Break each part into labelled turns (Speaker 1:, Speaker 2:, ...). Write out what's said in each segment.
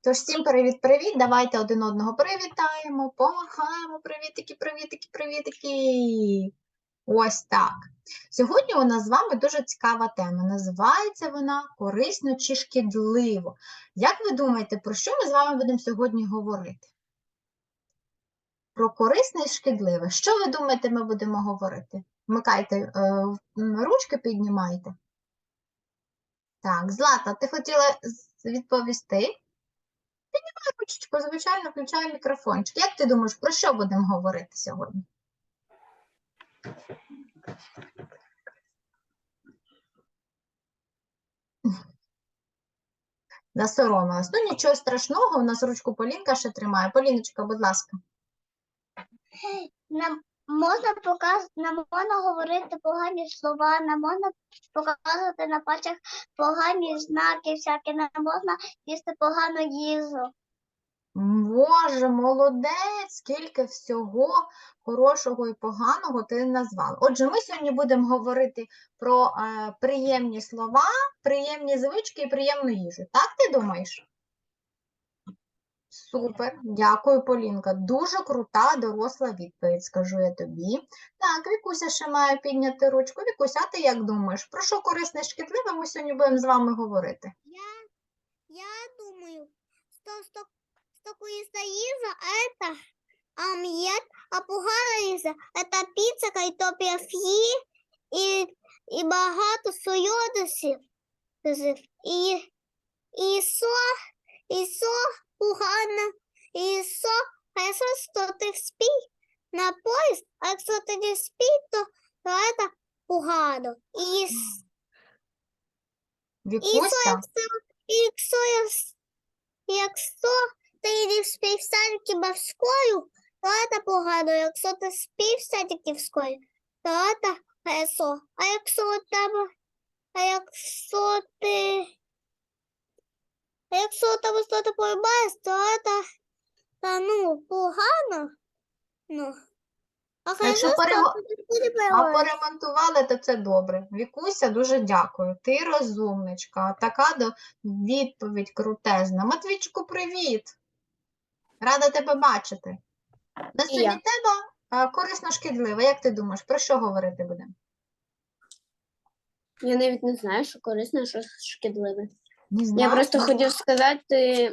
Speaker 1: Тож всім привіт-привіт. Давайте один одного привітаємо, помахаємо. Привітики, привітики, привітики. Ось так. Сьогодні у нас з вами дуже цікава тема. Називається вона корисно чи шкідливо. Як ви думаєте, про що ми з вами будемо сьогодні говорити? Про корисне і шкідливе. Що ви думаєте, ми будемо говорити? Вмикайте е, ручки, піднімайте. Так, Злата, ти хотіла відповісти? Піднімай ручечку, звичайно, включай мікрофончик. Як ти думаєш, про що будемо говорити сьогодні? Засоромилась. Ну, нічого страшного, у нас ручку Полінка ще тримає. Поліночка, будь ласка.
Speaker 2: Нам можна показ... нам можна говорити погані слова, нам можна показувати на пальцях погані знаки, всякі, нам можна їсти погану їжу.
Speaker 1: Боже, молодець, скільки всього хорошого і поганого ти назвала. Отже, ми сьогодні будемо говорити про е, приємні слова, приємні звички і приємну їжу. Так ти думаєш? Супер, дякую, Полінка. Дуже крута доросла відповідь, скажу я тобі. Так, Вікуся ще має підняти ручку. Вікуся, а ти як думаєш? Про що корисне і шкідливе ми сьогодні будемо з вами говорити?
Speaker 2: Я, я думаю, что, что, что корыстная їжа это омлет, а погана їжа это піца, картопля фрі і, і багато солодощів. І, і со, і со погано, і со, хорошо, що ти спиш на поїзд, а якщо ти не спиш, то, это погано. І, с- і
Speaker 1: Вікуся?
Speaker 2: що, якщо, якщо, ти не спиш в садики морською, то це погано. Якщо ти спиш в садики морською, то це хорошо. А якщо тебе, а якщо ти, а якщо тебе щось поймаєш, то це, та, ну, погано. Ну, а
Speaker 1: якщо
Speaker 2: хорошо,
Speaker 1: перего-
Speaker 2: що ти не
Speaker 1: А поремонтували, то це добре. Вікуся, дуже дякую. Ти розумничка. Така до... відповідь крутезна. Матвійчику, привіт! Рада тебе бачити. На сьогодні тема корисно шкідлива. Як ти думаєш, про що говорити будемо?
Speaker 3: Я навіть не знаю, що корисне, а що шкідливе.
Speaker 1: Не
Speaker 3: Я просто хотів сказати,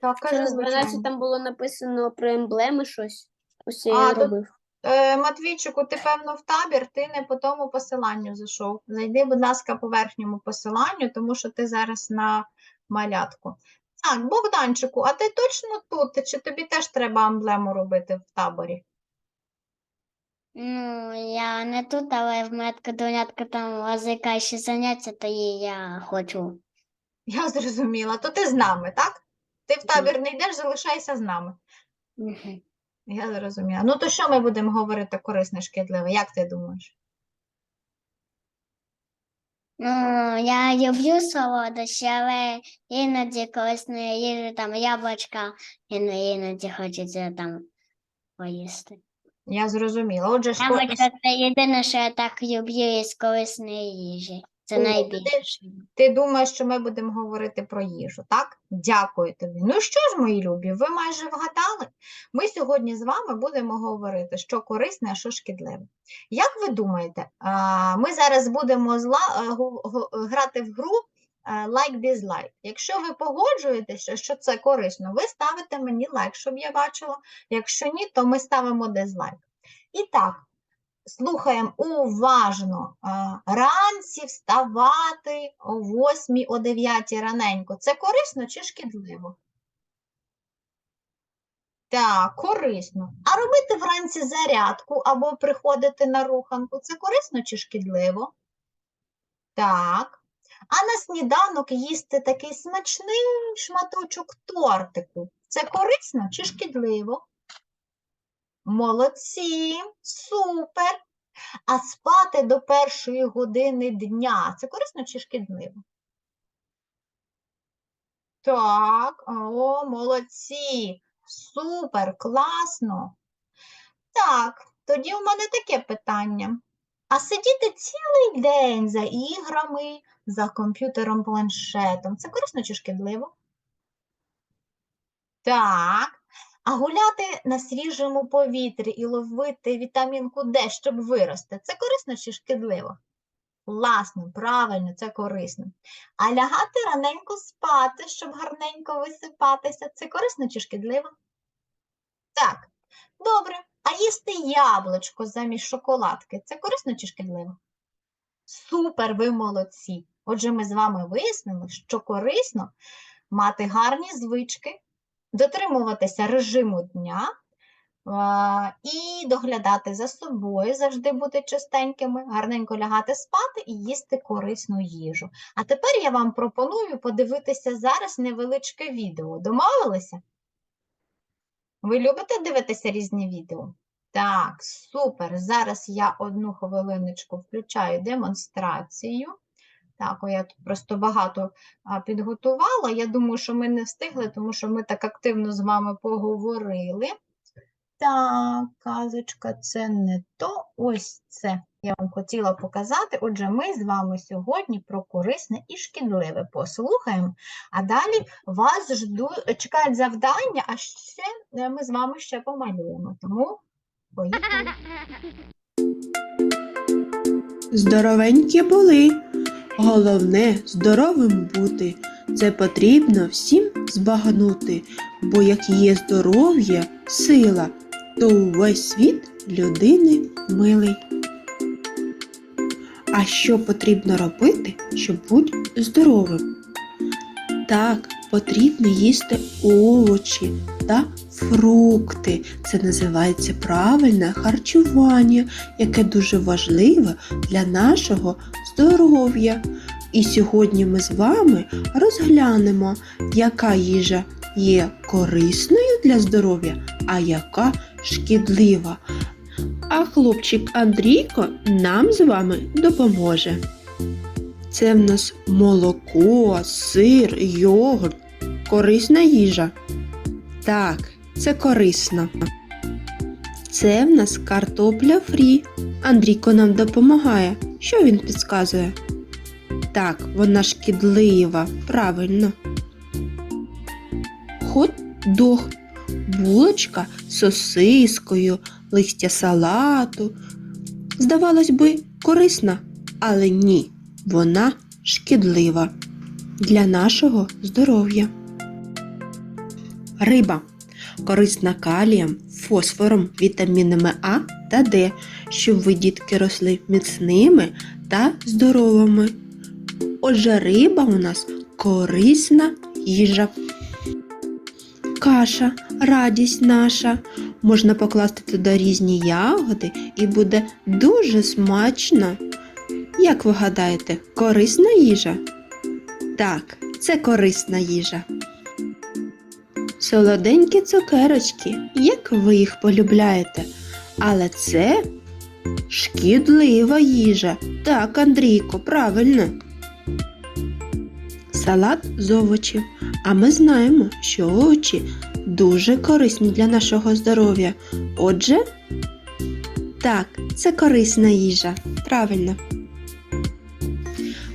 Speaker 1: Так,
Speaker 3: що
Speaker 1: кажи,
Speaker 3: на 12 там було написано про емблеми щось. Ось я
Speaker 1: А,
Speaker 3: і
Speaker 1: то-
Speaker 3: робив.
Speaker 1: Е, Матвійчику, ти певно в табір, ти не по тому посиланню зайшов. Зайди, будь ласка, по верхньому посиланню, тому що ти зараз на малятку. Так, Богданчику, а ти точно тут? Чи тобі теж треба емблему робити в таборі?
Speaker 2: Ну, я не тут, але в метка донятка там ще заняття, то і я хочу.
Speaker 1: Я зрозуміла. То ти з нами, так? Ти в табір не йдеш, залишайся з нами.
Speaker 2: Мгм.
Speaker 1: Я зрозуміла. Ну то що ми будемо говорити корисне, шкідливе? Як ти думаєш?
Speaker 2: Ну, я люблю солодощі, але іноді колись не їжу там яблучка, іно- іноді хочеться там поїсти.
Speaker 1: Я зрозуміла. Отже, ко-
Speaker 2: Яблучка це єдине, що я так люблю із корисної їжі. Це найбільше.
Speaker 1: Ти думаєш, що ми будемо говорити про їжу, так? Дякую тобі. Ну що ж, мої любі, ви майже вгадали. Ми сьогодні з вами будемо говорити, що корисне, а що шкідливе. Як ви думаєте, ми зараз будемо гу- грати в гру like-dislike. Якщо ви погоджуєтеся, що це корисно, ви ставите мені лайк, щоб я бачила. Якщо ні, то ми ставимо дизлайк. І так, слухаємо уважно. Ранці вставати о 8, о 9 раненько. Це корисно чи шкідливо? Так, корисно. А робити вранці зарядку або приходити на руханку це корисно чи шкідливо? Так. А на сніданок їсти такий смачний шматочок тортику. Це корисно чи шкідливо? Молодці, супер. А спати до першої години дня це корисно чи шкідливо? Так, о, молодці. Супер, класно. Так, тоді у мене таке питання. А сидіти цілий день за іграми, за комп'ютером, планшетом це корисно чи шкідливо? Так. А гуляти на свіжому повітрі і ловити вітамінку Д, щоб вирости, це корисно чи шкідливо? Класно, правильно, це корисно. А лягати раненько спати, щоб гарненько висипатися, це корисно чи шкідливо? Так, добре. А їсти яблучко замість шоколадки, це корисно чи шкідливо? Супер, ви молодці. Отже, ми з вами вияснили, що корисно мати гарні звички, дотримуватися режиму дня і доглядати за собою, завжди бути чистенькими, гарненько лягати спати і їсти корисну їжу. А тепер я вам пропоную подивитися зараз невеличке відео. Домовилися? Ви любите дивитися різні відео? Так, супер. Зараз я одну хвилиночку включаю демонстрацію. Так, о, я тут просто багато підготувала. Я думаю, що ми не встигли, тому що ми так активно з вами поговорили. Так, казочка, це не то. Ось це я вам хотіла показати. Отже, ми з вами сьогодні про корисне і шкідливе послухаємо. А далі вас жду, чекають завдання, а ще е, ми з вами ще помалюємо. Тому поїхали.
Speaker 4: Здоровенькі були. Головне здоровим бути. Це потрібно всім збагнути, бо як є здоров'я, сила, то увесь світ людини милий. А що потрібно робити, щоб бути здоровим? Так, потрібно їсти овочі та фрукти. Це називається правильне харчування, яке дуже важливе для нашого здоров'я. І сьогодні ми з вами розглянемо, яка їжа є корисною для здоров'я, а яка шкідлива. А хлопчик Андрійко нам з вами допоможе. Це в нас молоко, сир, йогурт, корисна їжа. Так, це корисно. Це в нас картопля фрі. Андрійко нам допомагає. Що він підказує? Так, вона шкідлива, правильно. Хот-дог. Булочка з сосискою, листя салату. Здавалось би, корисна, але ні, вона шкідлива для нашого здоров'я. Риба корисна калієм, фосфором, вітамінами А та Д, щоб ви дітки росли міцними та здоровими. Отже, риба у нас корисна їжа. Каша, радість наша. Можна покласти туди різні ягоди і буде дуже смачно. Як ви гадаєте, корисна їжа? Так, це корисна їжа. Солоденькі цукерочки, як ви їх полюбляєте. Але це шкідлива їжа. Так, Андрійко, правильно. Салат з овочів. А ми знаємо, що овочі дуже корисні для нашого здоров'я. Отже, так, це корисна їжа. Правильно.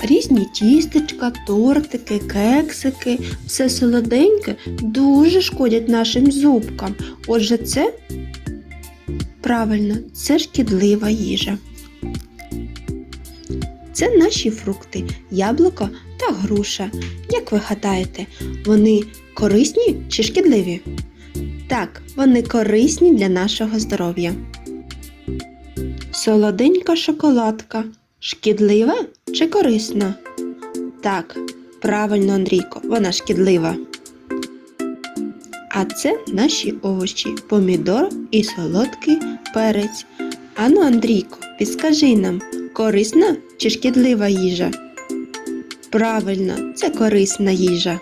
Speaker 4: Різні тістечка, тортики, кексики, все солоденьке дуже шкодять нашим зубкам. Отже, це правильно, це шкідлива їжа. Це наші фрукти, яблуко та груша. Як ви гадаєте, вони корисні чи шкідливі? Так, вони корисні для нашого здоров'я. Солоденька шоколадка. Шкідлива чи корисна? Так, правильно, Андрійко, вона шкідлива. А це наші овочі, помідор і солодкий перець. Ану, Андрійко, підскажи нам, корисна чи шкідлива їжа? Правильно, це корисна їжа.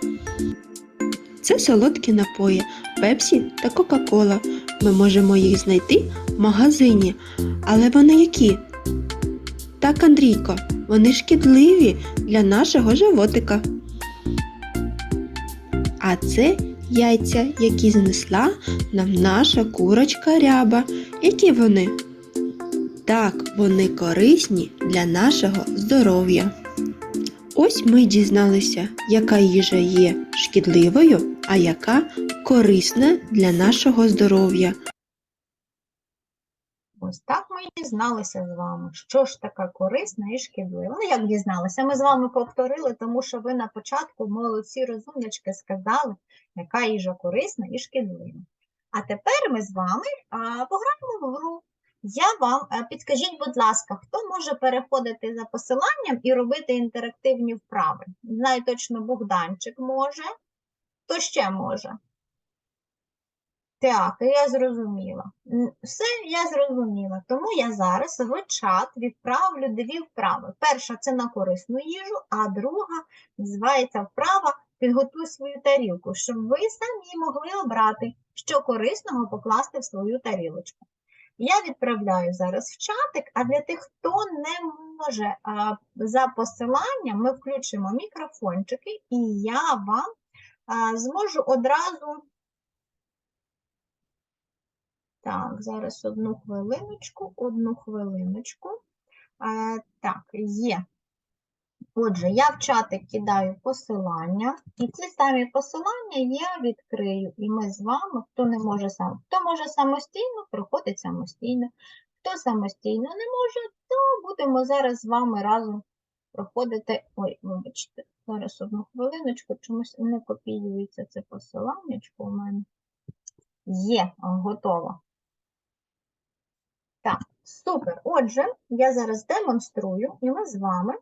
Speaker 4: Це солодкі напої, пепсі та Кока-Кола. Ми можемо їх знайти в магазині. Але вони які? Так, Андрійко, вони шкідливі для нашого животика. А це яйця, які знесла нам наша курочка ряба. Які вони? Так, вони корисні для нашого здоров'я. Ось ми дізналися, яка їжа є шкідливою, а яка корисне для нашого здоров'я.
Speaker 1: Ось так ми і дізналися з вами, що ж таке корисне і шкідливе. Ну, як дізналися? Ми з вами повторили, тому що ви на початку молодці розумнячки сказали, яка їжа корисна і шкідлива. А тепер ми з вами пограємо в гру. Я вам а, підкажіть, будь ласка, хто може переходити за посиланням і робити інтерактивні вправи? Знаю точно, Богданчик може. Хто ще може? Так, я зрозуміла. Все, я зрозуміла. Тому я зараз в чат відправлю дві вправи. Перша це на корисну їжу, а друга називається вправа Підготуй свою тарілку, щоб ви самі могли обрати, що корисного покласти в свою тарілочку. Я відправляю зараз в чатик, а для тих, хто не може за посиланням, ми включимо мікрофончики, і я вам зможу одразу. Так, зараз одну хвилиночку, одну хвилиночку. Е, так, є. Отже, я в чатик кидаю посилання, і ці самі посилання я відкрию. І ми з вами, хто не може сам, хто може самостійно, проходить самостійно. Хто самостійно не може, то будемо зараз з вами разом проходити. Ой, вибачте, зараз одну хвилиночку, чомусь не копіюється це посиланнячко у мене. Є, готово. Так, супер. Отже, я зараз демонструю, і ми з вами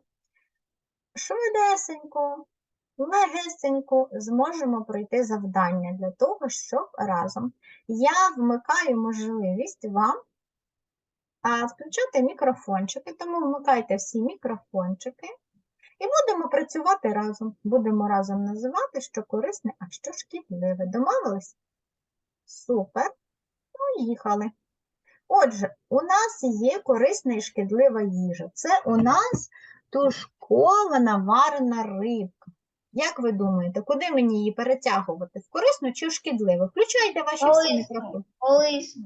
Speaker 1: швидесенько, легесенько зможемо пройти завдання для того, щоб разом я вмикаю можливість вам включати мікрофончики, тому вмикайте всі мікрофончики і будемо працювати разом. Будемо разом називати, що корисне, а що шкідливе. Домовились? Супер. Поїхали. Отже, у нас є корисна і шкідлива їжа. Це у нас тушкована варена рибка. Як ви думаєте, куди мені її перетягувати? В корисну чи в шкідливу? Включайте ваші всі мікрофони.
Speaker 2: Корисне.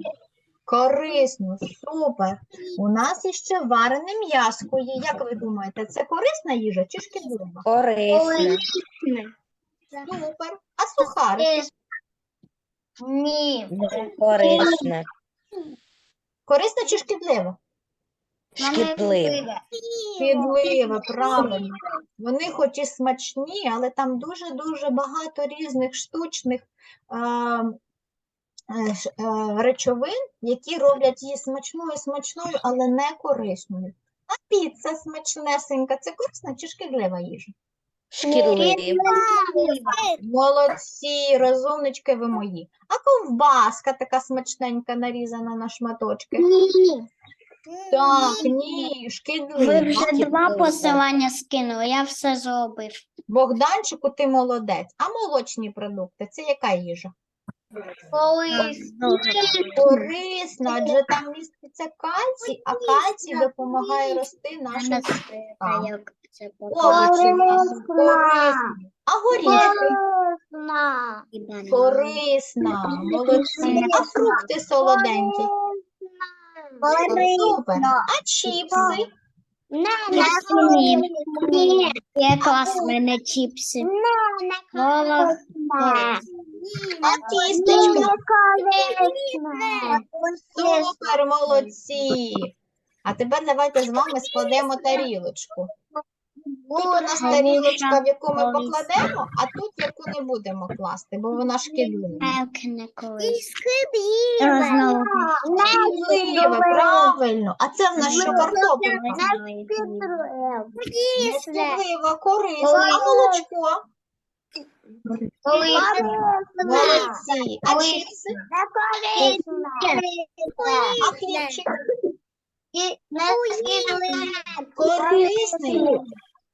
Speaker 1: Корисну, супер. У нас іще варене м'яско є. Як ви думаєте, це корисна їжа чи шкідлива?
Speaker 3: Корисне.
Speaker 1: Супер. А сухарики?
Speaker 2: Ні.
Speaker 3: Не корисне.
Speaker 1: Корисна чи шкідлива?
Speaker 3: Шкідливе.
Speaker 1: Шкідлива, правильно. Вони хоч і смачні, але там дуже-дуже багато різних штучних е, е, е, речовин, які роблять її смачною смачною, але не корисною. А піца смачнесенька це корисна чи шкідлива їжа?
Speaker 3: Шкідливе.
Speaker 1: Молодці, розумнички ви мої. А ковбаска така смачненька нарізана на шматочки.
Speaker 2: Ні.
Speaker 1: Так, ні, шкідливі.
Speaker 3: Ви вже два посилання скинули, я все зробив.
Speaker 1: Богданчику, ти молодець. А молочні продукти це яка їжа? Корисна, адже там міститься кальцій, а кальцій допомагає рости овочі. в нас Корисні. А горішки? Корисна, молодці. А фрукти солоденькі? Супер. А чіпси?
Speaker 3: Є класне на чіпси. Голос.
Speaker 1: А тістечка? Супер, молодці. А тепер давайте з вами складемо тарілочку. Тут у нас тарілочка, в яку ми покладемо, а тут яку не будемо класти, бо вона шкідлива. Шкідлива, правильно. А це в нас що картопелька? Шкідлива, корисна. А молочко? Молодці. А чіпси? Корисний.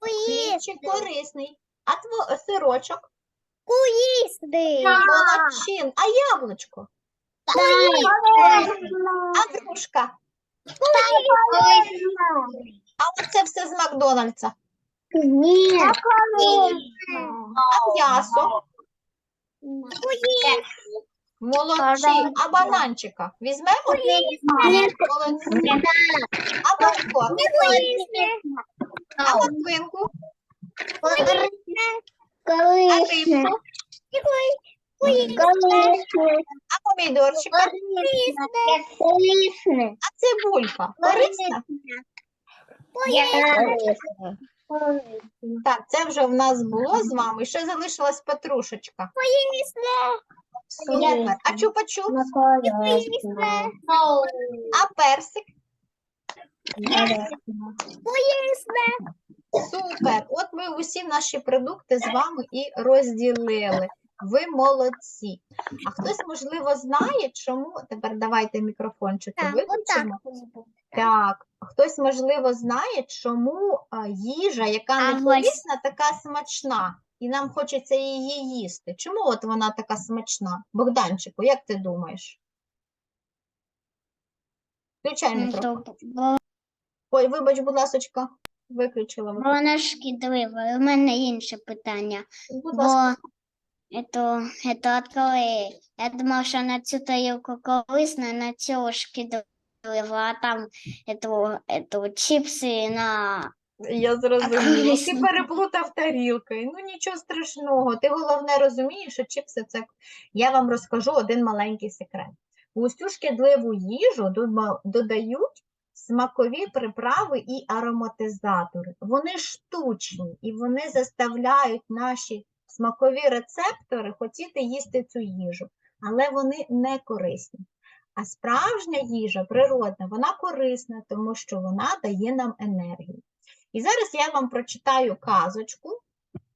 Speaker 1: Хлібчик корисний. А тво сирочок? Молодчин. А яблучко? А грушка? А оце все з Макдональдса. А м'ясо? Молодці. А бананчика? Візьмемо? Молодці. А молоко? А морквинку? А рибку? А помідорчика? А цибулька? Корисна? Так, це вже в нас було з вами. Ще залишилась петрушечка. Супер. А чупа-чуп? А персик? Супер. От ми усі наші продукти з вами і розділили. Ви молодці. А хтось, можливо, знає, чому. Тепер давайте мікрофончики
Speaker 2: Так,
Speaker 1: виключимо. Так, хтось, можливо, знає, чому а, їжа, яка
Speaker 2: А
Speaker 1: не корисна, така смачна, і нам хочеться її їсти. Чому от вона така смачна? Богданчику, як ти думаєш? Включай мікрофон. Ой, вибач, будь ласочка, виключила. мікрофон.
Speaker 2: Вона шкідлива. У мене інше питання.
Speaker 1: Будь ласка.
Speaker 2: Бо это, это от коли я думав, що на цю тарілку корисно, на цю шкідливо, а там это, это, чіпси на
Speaker 1: Я зрозуміла. Ти
Speaker 2: корисно.
Speaker 1: переплутав тарілки. Ну нічого страшного. Ти головне розумієш, що чіпси це. Я вам розкажу один маленький секрет. У усю шкідливу їжу дома- додають смакові приправи і ароматизатори. Вони штучні і вони заставляють наші смакові рецептори хотіти їсти цю їжу, але вони не корисні. А справжня їжа, природна, вона корисна, тому що вона дає нам енергію. І зараз я вам прочитаю казочку,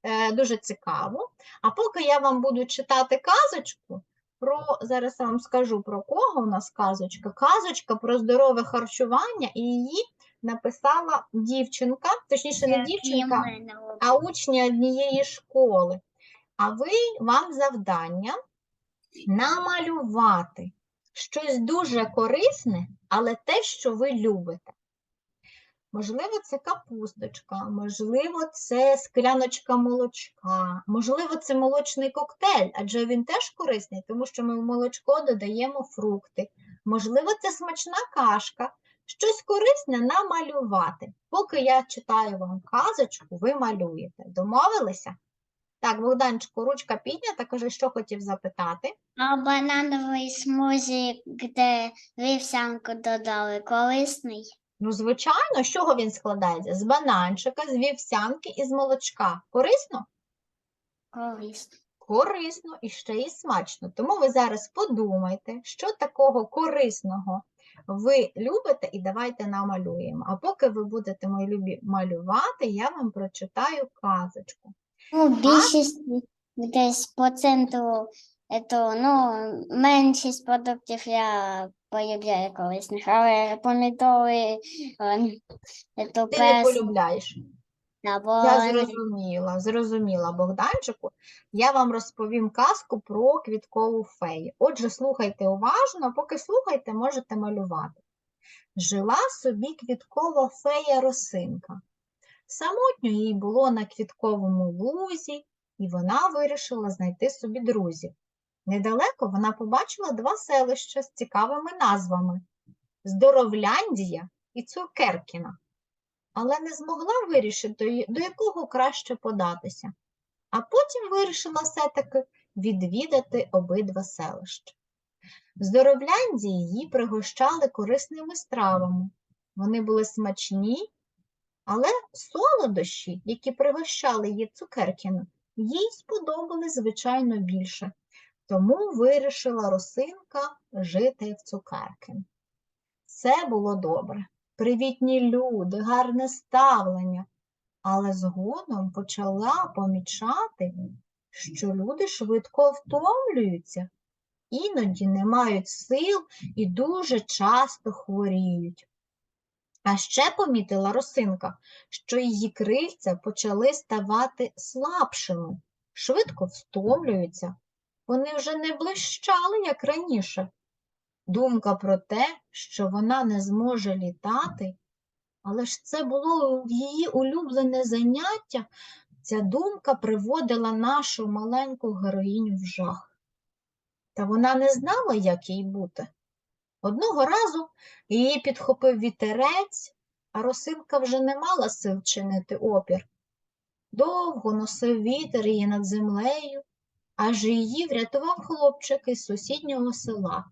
Speaker 1: е, дуже цікаву. А поки я вам буду читати казочку, про зараз я вам скажу про кого у нас казочка. Казочка про здорове харчування, і її написала дівчинка, точніше, не дівчинка, а учні однієї школи. А ви вам завдання намалювати щось дуже корисне, але те, що ви любите. Можливо, це капусточка, можливо, це скляночка молочка, можливо, це молочний коктейль, адже він теж корисний, тому що ми в молочко додаємо фрукти. Можливо, це смачна кашка, щось корисне намалювати. Поки я читаю вам казочку, ви малюєте. Домовилися? Так, Богданчику, ручка піднята, кажи, що хотів запитати.
Speaker 2: А банановий смузі, де вівсянку додали, корисний?
Speaker 1: Ну, звичайно, з чого він складається? З бананчика, з вівсянки і з молочка. Корисно?
Speaker 2: Корисний.
Speaker 1: Корисно і ще й смачно. Тому ви зараз подумайте, що такого корисного ви любите, і давайте намалюємо. А поки ви будете мої любі малювати, я вам прочитаю казочку.
Speaker 2: Ну, більшість десь проценту, ето, ну, меншість продуктів я полюбляю колись, але помідори, е, ето,
Speaker 1: Ти не
Speaker 2: пес,
Speaker 1: полюбляєш. Я зрозуміла, зрозуміла, Богданчику. Я вам розповім казку про квіткову фею. Отже, слухайте уважно, поки слухайте, можете малювати. Жила собі квіткова фея Росинка. Самотньо їй було на квітковому лузі, і вона вирішила знайти собі друзів. Недалеко вона побачила два селища з цікавими назвами Здоровляндія і Цукеркіна але не змогла вирішити, до якого краще податися. А потім вирішила все-таки відвідати обидва селища. В її пригощали корисними стравами. Вони були смачні, але солодощі, які пригощали її цукеркіну, їй сподобали звичайно більше. Тому вирішила Росинка жити в Цукеркін. Це було добре привітні люди, гарне ставлення. Але згодом почала помічати, що люди швидко втомлюються, іноді не мають сил і дуже часто хворіють. А ще помітила росинка, що її крильця почали ставати слабшими, швидко втомлюються. Вони вже не блищали, як раніше. Думка про те, що вона не зможе літати, але ж це було її улюблене заняття, ця думка приводила нашу маленьку героїню в жах. Та вона не знала, як їй бути. Одного разу її підхопив вітерець, а росинка вже не мала сил чинити опір. Довго носив вітер її над землею, аж її врятував хлопчик із сусіднього села.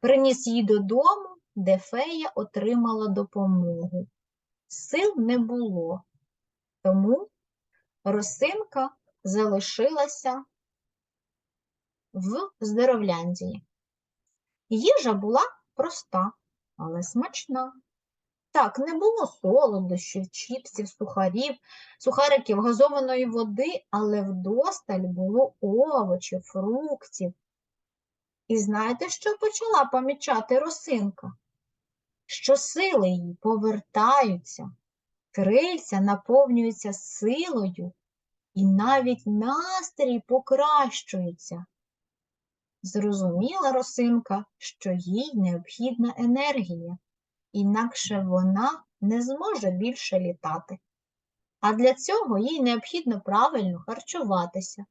Speaker 1: Приніс її додому, де фея отримала допомогу. Сил не було, тому Росинка залишилася в Здоровляндії. Їжа була проста, але смачна. Так, не було солодощів, чіпсів, сухарів, сухариків, газованої води, але вдосталь було овочів, фруктів. І знаєте, що почала помічати росинка? Що сили її повертаються, крильця наповнюються силою, і навіть настрій покращується. Зрозуміла росинка, що їй необхідна енергія, інакше вона не зможе більше літати. А для цього їй необхідно правильно харчуватися.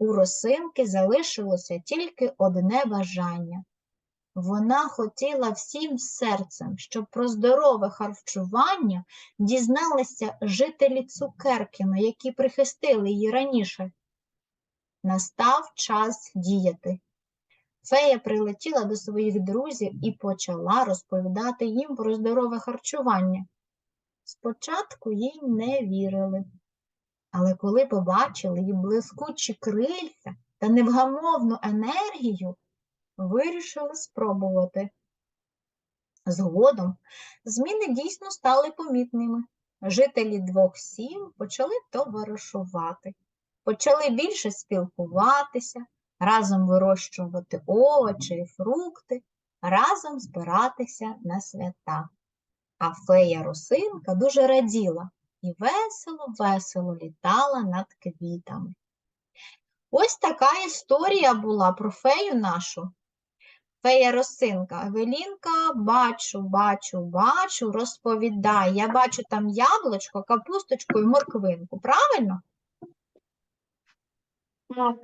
Speaker 1: У росинки залишилося тільки одне бажання. Вона хотіла всім серцем, щоб про здорове харчування дізналися жителі Цукеркіна, які прихистили її раніше. Настав час діяти. Фея прилетіла до своїх друзів і почала розповідати їм про здорове харчування. Спочатку їй не вірили, але коли побачили її блискучі крильця та невгамовну енергію, вирішили спробувати. Згодом зміни дійсно стали помітними. Жителі двох сіл почали товаришувати, почали більше спілкуватися, разом вирощувати овочі і фрукти, разом збиратися на свята. А фея Росинка дуже раділа і весело-весело літала над квітами. Ось така історія була про фею нашу. Фея Росинка, Евелінка, бачу, бачу, бачу, розповідай. Я бачу там яблучко, капусточку і морквинку, правильно?
Speaker 3: Так.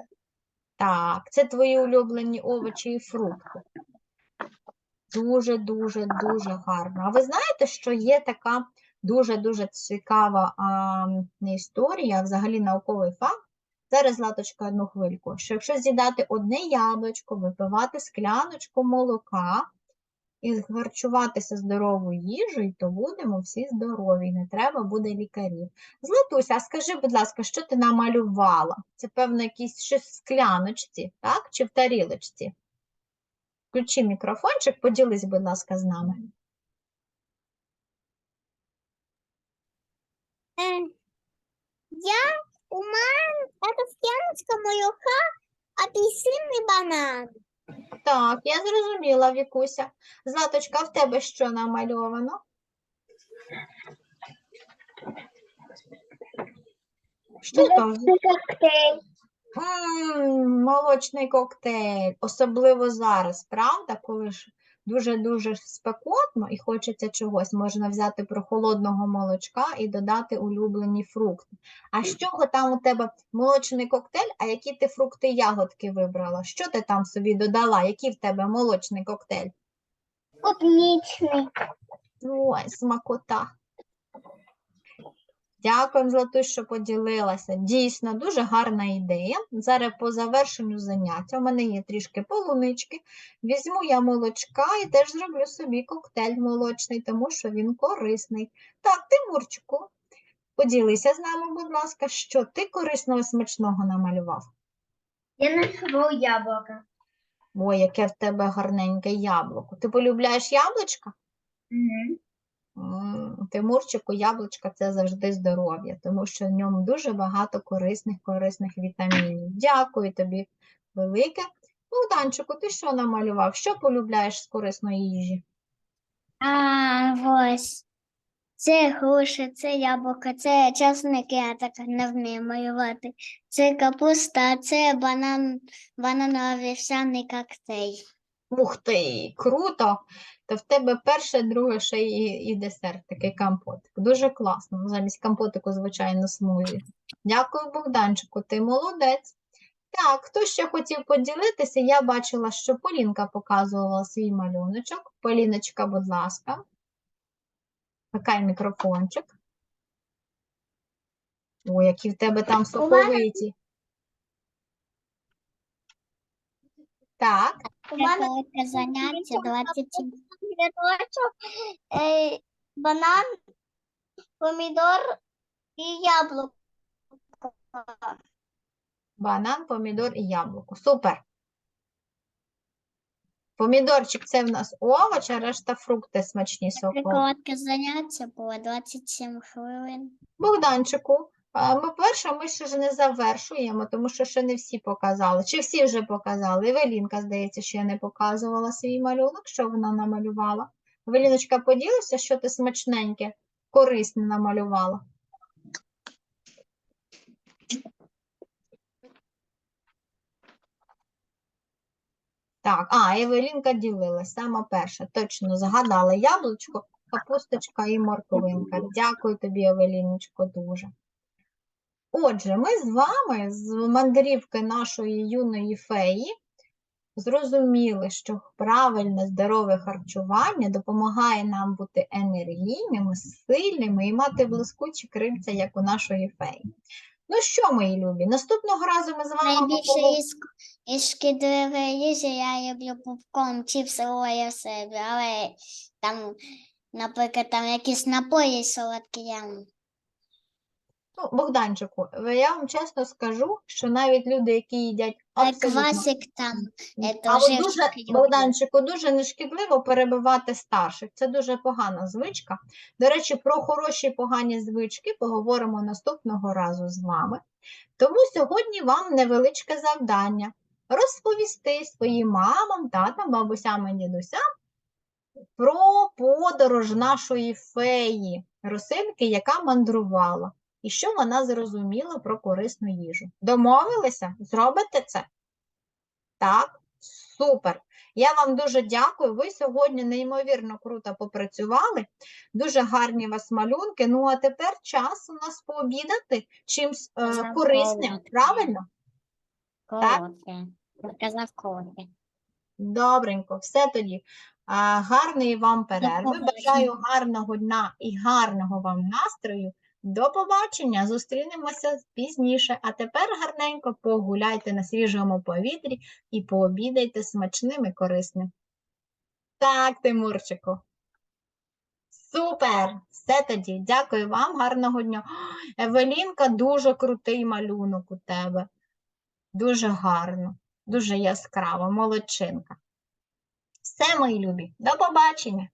Speaker 1: Так, це твої улюблені овочі і фрукти. Дуже, дуже, дуже гарно. А ви знаєте, що є така дуже-дуже цікава а, історія, взагалі науковий факт. Зараз, Златочка, одну хвильку, що якщо з'їдати одне яблучко, випивати скляночку молока і харчуватися здоровою їжею, то будемо всі здорові, не треба буде лікарів. Златуся, а скажи, будь ласка, що ти намалювала? Це, певно, якісь щось в скляночці, так? Чи в тарілочці? Включи мікрофончик, поділись, будь ласка, з нами.
Speaker 2: Я у мене это скляночка молока, апельсин і банан.
Speaker 1: Так, я зрозуміла, Вікуся. Златочка, в тебе що намальовано? Що там?
Speaker 3: Коктейль.
Speaker 1: М, молочний коктейль, особливо зараз, правда, коли ж дуже-дуже спекотно і хочеться чогось, можна взяти прохолодного молочка і додати улюблені фрукти. А з чого там у тебе молочний коктейль, а які ти фрукти ягодки вибрала? Що ти там собі додала? Який в тебе молочний коктейль?
Speaker 3: Клубничний.
Speaker 1: Ой, смакота. Дякуємо, Златусь, що поділилася. Дійсно, дуже гарна ідея. Зараз по завершенню заняття у мене є трішки полунички. Візьму я молочка і теж зроблю собі коктейль молочний, тому що він корисний. Так, Тимурчику, поділися з нами, будь ласка, що ти корисного і смачного намалював?
Speaker 3: Я нарисував яблуко.
Speaker 1: Ой, яке в тебе гарненьке яблуко. Ти полюбляєш яблучка?
Speaker 3: Угу.
Speaker 1: Тимурчику, яблучка це завжди здоров'я, тому що в ньому дуже багато корисних, корисних вітамінів. Дякую тобі велике. Богданчику, ти що намалював? Що полюбляєш з корисної їжі?
Speaker 2: А, ось. Це груші, це яблуко, це часник, я так не вмію малювати. Це капуста, це банан, бананово-вівсяний коктейль.
Speaker 1: Ух ти, круто! То в тебе перше, друге ще і, і десерт, такий компотик. Дуже класно. Замість компотику, звичайно, смузі. Дякую, Богданчику, ти молодець. Так, хто ще хотів поділитися? Я бачила, що Полінка показувала свій малюночок. Поліночка, будь ласка. Вмикай мікрофончик. О, які в тебе там соковиті. Так,
Speaker 3: Коротке заняття 27
Speaker 2: грибочок, е, банан, помідор і яблуко.
Speaker 1: банан, помідор і яблуко. Супер. Помідорчик це в нас овоч, а решта фрукти смачні сокові.
Speaker 3: Коротке заняття було 27 хвилин.
Speaker 1: Богданчику, ми перше, ми ще ж не завершуємо, тому що ще не всі показали. Чи всі вже показали? Евелінка, здається, ще не показувала свій малюнок, що вона намалювала. Евеліночка, поділися, що ти смачненьке, корисне намалювала. Так, а, Евелінка ділилась, сама перша. Точно згадала яблучко, капусточка і морковинка. Дякую тобі, Евеліночко, дуже. Отже, ми з вами з мандрівки нашої юної феї зрозуміли, що правильне здорове харчування допомагає нам бути енергійними, сильними і мати блискучі крильця, як у нашої феї. Ну що, мої любі, наступного разу ми з вами
Speaker 3: Найбільше із, із шкідливої їжі я люблю попкорн, чіпси, лоя себе, але там, наприклад, там якісь напої солодкі я
Speaker 1: Ну, Богданчику, я вам чесно скажу, що навіть люди, які їдять абсолютно
Speaker 3: квасик там, е,
Speaker 1: А от
Speaker 3: дуже
Speaker 1: дуже. Богданчику, дуже нешкідливо перебивати старших. Це дуже погана звичка. До речі, про хороші і погані звички поговоримо наступного разу з вами. Тому сьогодні вам невеличке завдання розповісти своїм мамам, татам, бабусям і дідусям про подорож нашої феї, росинки, яка мандрувала, і що вона зрозуміла про корисну їжу. Домовилися? Зробите це? Так, супер. Я вам дуже дякую. Ви сьогодні неймовірно круто попрацювали. Дуже гарні вас малюнки. Ну, а тепер час у нас пообідати чимсь е, корисним, правильно?
Speaker 3: Коротке. Казав коротке.
Speaker 1: Добренько, все тоді. Гарної вам перерви. Бажаю гарного дня і гарного вам настрою. До побачення. Зустрінемося пізніше. А тепер гарненько погуляйте на свіжому повітрі і пообідайте смачним і корисним. Так, Тимурчику. Супер! Все тоді. Дякую вам, гарного дня. Евелінка, дуже крутий малюнок у тебе. Дуже гарно, дуже яскраво, молодчинка. Все, мої любі, до побачення!